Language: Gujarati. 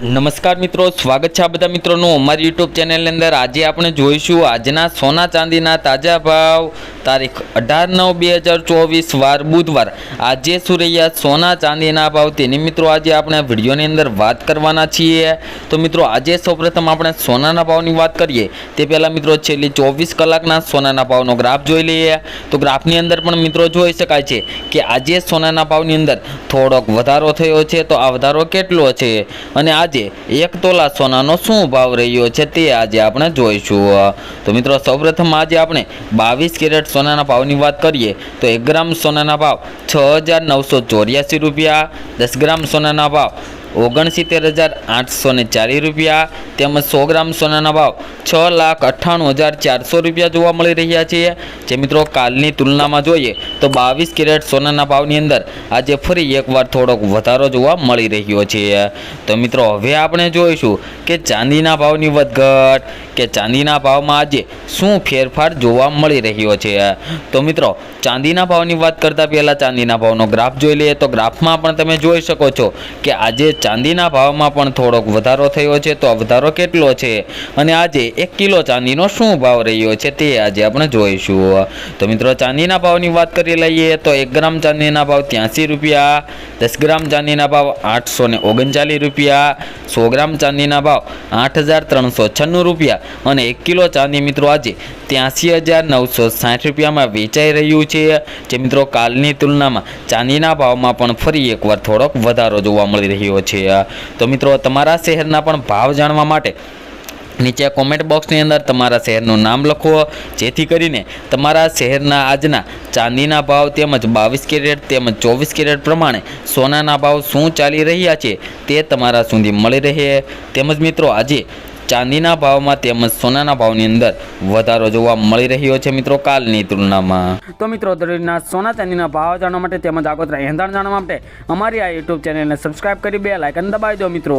નમસ્કાર મિત્રો, સ્વાગત છે આ બધા મિત્રોનું અમારી યુટ્યુબ ચેનલની અંદર. આજે આપણે જોઈશું આજના સોના ચાંદીના તાજા ભાવ, તારીખ અઢાર નવ બે હજાર ચોવીસ, વાર બુધવાર. આજે શું રહ્યા સોના ચાંદીના ભાવ? તેની મિત્રો, આજે આપણે વિડીયોની અંદર વાત કરવાના છીએ. તો મિત્રો, આજે સૌપ્રથમ આપણે સોનાના ભાવની વાત કરીએ. તે પહેલાં મિત્રો, છેલ્લી ચોવીસ કલાકના સોનાના ભાવનો ગ્રાફ જોઈ લઈએ. તો ગ્રાફની અંદર પણ મિત્રો જોઈ શકાય છે કે આજે સોનાના ભાવની અંદર થોડોક વધારો થયો છે. તો આ વધારો કેટલો છે? અને આજે એક તોલા સોનાનો શું ભાવ રહ્યો છે તે આજે આપણે જોઈશું. તો મિત્રો, સૌપ્રથમ આજે આપણે બાવીસ કેરેટ સોનાના ભાવની વાત કરીએ તો એક ગ્રામ સોનાના ભાવ છ હજાર નવસો ચોર્યાસી રૂપિયા, દસ ગ્રામ સોનાના ભાવ ઓગણસિત્તેર હજાર આઠસો ને ચાલીસ રૂપિયા તેમજ સો ગ્રામ સોનાના ભાવ છ લાખ અઠ્ઠાણું હજાર ચારસો રૂપિયા જોવા મળી રહ્યા છે. જે મિત્રો કાલની તુલનામાં જોઈએ તો બાવીસ કેરેટ સોનાના ભાવની અંદર આજે ફરી એકવાર થોડોક વધારો જોવા મળી રહ્યો છે. તો મિત્રો હવે આપણે જોઈશું કે ચાંદીના ભાવની વધઘટ કે ચાંદીના ભાવમાં આજે શું ફેરફાર જોવા મળી રહ્યો છે. તો મિત્રો ચાંદીના ભાવની વાત કરતાં પહેલાં ચાંદીના ભાવનો ગ્રાફ જોઈ લઈએ તો ગ્રાફમાં પણ તમે જોઈ શકો છો કે આજે ચાંદીના ભાવમાં પણ થોડોક વધારો થયો છે, તો વધારો કેટલો છે? અને આજે એક કિલો ચાંદીનો શું ભાવ રહ્યો છે તે આજે આપણે જોઈશું. તો મિત્રો, ચાંદીના ભાવની વાત કરી લઈએ તો એક ગ્રામ ચાંદીના ભાવ ત્યાંસી રૂપિયા, દસ ગ્રામ ચાંદીના ભાવ આઠસો ને ઓગણચાલીસ રૂપિયા, સો ગ્રામ ચાંદીના ભાવ આઠ હજાર ત્રણસો છન્નું રૂપિયા. અને એક કિલો ચાંદી મિત્રો આજે ત્યાંસી હજાર નવસો સાઠ રૂપિયામાં વેચાઈ રહ્યું છે. જે મિત્રો, કાલની તુલનામાં ચાંદીના ભાવમાં પણ ફરી એકવાર થોડોક વધારો જોવા મળી રહ્યો છે. તો મિત્રો, તમારા શહેરના પણ ભાવ જાણવા માટે નીચે કોમેન્ટ બોક્સની અંદર તમારા શહેરનું નામ લખો. જેથી કરીને તમારા શહેરના આજના ચાંદીના ભાવ તેમજ બાવીસ કેરેટ તેમજ ચોવીસ કેરેટ પ્રમાણે સોનાના ભાવ શું ચાલી રહ્યા છે તે તમારા સુધી મળી રહે. તેમજ મિત્રો, આજે ચાંદીના ભાવમાં તેમજ સોનાના ભાવની અંદર વધારો જોવા મળી રહ્યો છે મિત્રો કાલની તુલનામાં. તો મિત્રો દરરોજના સોના ચાંદીના ભાવ જાણવા માટે તેમજ આગોતરા એંધાણ જાણવા માટે અમારી આ યુટ્યુબ ચેનલને સબસ્ક્રાઇબ કરી બે લાઇકન દબાવી દો મિત્રો.